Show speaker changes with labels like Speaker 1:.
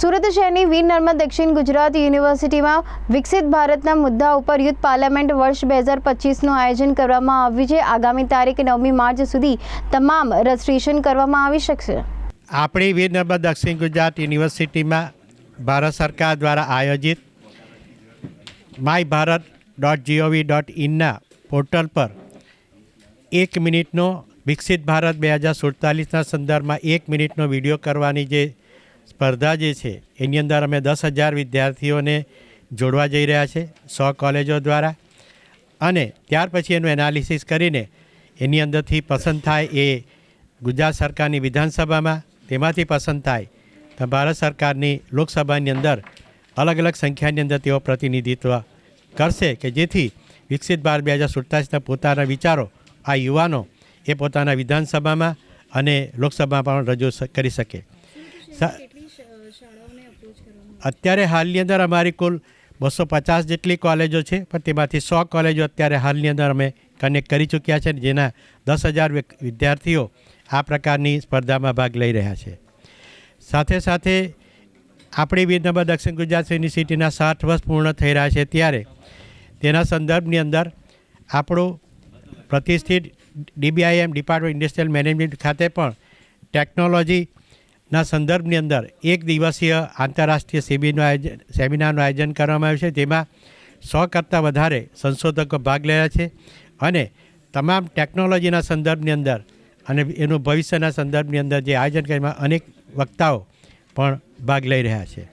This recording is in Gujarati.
Speaker 1: સુરત શહેરની વીર નર્મદ દક્ષિણ ગુજરાત યુનિવર્સિટીમાં વિકસિત ભારતના મુદ્દા ઉપર યુથ પાર્લામેન્ટ વર્ષ બે હજાર પચીસનું આયોજન કરવામાં આવ્યું છે. આગામી તારીખ નવમી માર્ચ સુધી તમામ રજિસ્ટ્રેશન કરવામાં આવી શકશે.
Speaker 2: આપણી વીર નર્મદ દક્ષિણ ગુજરાત યુનિવર્સિટીમાં ભારત સરકાર દ્વારા આયોજિત my Bharat dot GOV dot ઇનના portal પર એક મિનિટનો વિકસિત ભારત બે હજાર સુડતાલીસના સંદર્ભમાં એક મિનિટનો વીડિયો કરવાની જે સ્પર્ધા જે છે, એની અંદર અમે દસ હજાર વિદ્યાર્થીઓને જોડવા જઈ રહ્યા છે, સો કોલેજો દ્વારા. અને ત્યાર પછી એનું એનાલિસિસ કરીને એની અંદરથી પસંદ થાય એ ગુજરાત સરકારની વિધાનસભામાં, તેમાંથી પસંદ થાય તો ભારત સરકારની લોકસભાની અંદર અલગ અલગ સંખ્યાની અંદર તેઓ પ્રતિનિધિત્વ કરશે કે જેથી વિકસિત ભારત બે હજાર સુડતાલીસના પોતાના વિચારો, આ યુવાનો એ પોતાના વિધાનસભામાં અને લોકસભામાં પણ રજૂ કરી શકે. અત્યારે હાલની અંદર અમારી કુલ બસો પચાસ જેટલી કોલેજો છે, પણ તેમાંથી સો કોલેજો અત્યારે હાલની અંદર અમે કનેક્ટ કરી ચૂક્યા છે જેના દસ હજાર વિદ્યાર્થીઓ આ પ્રકારની સ્પર્ધામાં ભાગ લઈ રહ્યા છે. સાથે સાથે આપણી વિદ્યાભા દક્ષિણ ગુજરાત યુનિવર્સિટીના સાઠ વર્ષ પૂર્ણ થઈ રહ્યા છે ત્યારે તેના સંદર્ભની અંદર આપણું પ્રતિષ્ઠિત ડીબીઆઈએમ ડિપાર્ટમેન્ટ ઇન્ડસ્ટ્રીયલ મેનેજમેન્ટ ખાતે પણ ટેકનોલોજીના સંદર્ભની અંદર એક દિવસીય આંતરરાષ્ટ્રીય સેમિનારનું આયોજન સેમિનારનું આયોજન કરવામાં આવ્યું છે. તેમાં સો કરતાં વધારે સંશોધકો ભાગ લેવા છે અને તમામ ટેકનોલોજીના સંદર્ભની અંદર અને એનું ભવિષ્યના સંદર્ભની અંદર જે આયોજન કરવામાં અનેક વક્તાઓ પણ ભાગ લઈ રહ્યા છે.